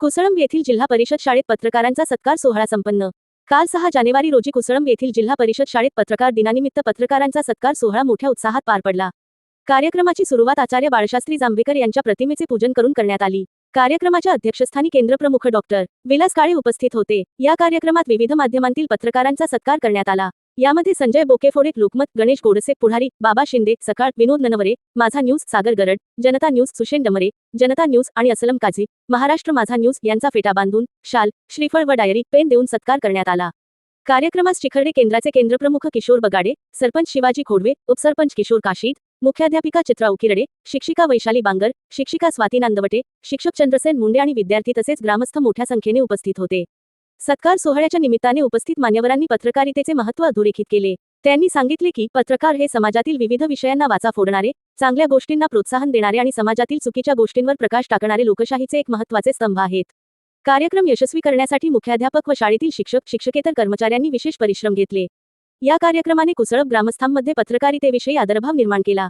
कुसळंब येथील जिल्हा परिषद शाळेत पत्रकारांचा सत्कार सोहळा संपन्न. काल सहा जानेवारी रोजी कुसळंब येथील जिल्हा परिषद शाळेत पत्रकार दिनानिमित्त पत्रकारांचा सत्कार सोहळा मोठ्या उत्साहात पार पडला. कार्यक्रमाची सुरुवात आचार्य बाळशास्त्री जांभेकर यांच्या प्रतिमेचे पूजन करून करण्यात आली. कार्यक्रमाच्या अध्यक्षस्थानी केंद्रप्रमुख डॉक्टर विलास काळे उपस्थित होते. या कार्यक्रमात विविध माध्यमांतील पत्रकारांचा सत्कार करण्यात आला. यामध्ये संजय बोकेफोडे लोकमत गणेश गोडसे पुढारी बाबा Shinde Sakal Vinod Nanaware Majha news Sagar Garad Janata news Sushen Damare Janata news आणि असलम काझी महाराष्ट्र माझा न्यूज यांचा फेटा बांधून शाल श्रीफळ व डायरी पेन देऊन सत्कार करण्यात आला. कार्यक्रमास चिखर्डे केंद्राचे केंद्रप्रमुख किशोर बगाडे सरपंच शिवाजी खोडवे उपसरपंच किशोर काशीद मुख्याध्यापिका चित्रा उकिरडे शिक्षिका वैशाली बांगर शिक्षिका स्वाती नांदवटे शिक्षक चंद्रसेन मुंडे आणि विद्यार्थी तसेच ग्रामस्थ मोठ्या संख्येने उपस्थित होते. सत्कार सोहळ्याच्या निमित्ताने उपस्थित मान्यवरांनी पत्रकारितेचे महत्त्व अधोरेखित केले. त्यांनी सांगितले की पत्रकार हे समाजातील विविध विषयांना वाचा फोडणारे चांगल्या गोष्टींना प्रोत्साहन देणारे आणि समाजातील चुकीच्या गोष्टींवर प्रकाश टाकणारे लोकशाहीचे एक महत्त्वाचे स्तंभ आहेत. कार्यक्रम यशस्वी करण्यासाठी मुख्याध्यापक व शाळेतील शिक्षक शिक्षकेतर कर्मचाऱ्यांनी विशेष परिश्रम घेतले. या कार्यक्रमाने कुसळप ग्रामस्थांमध्ये पत्रकारितेविषयी आदरभाव निर्माण केला.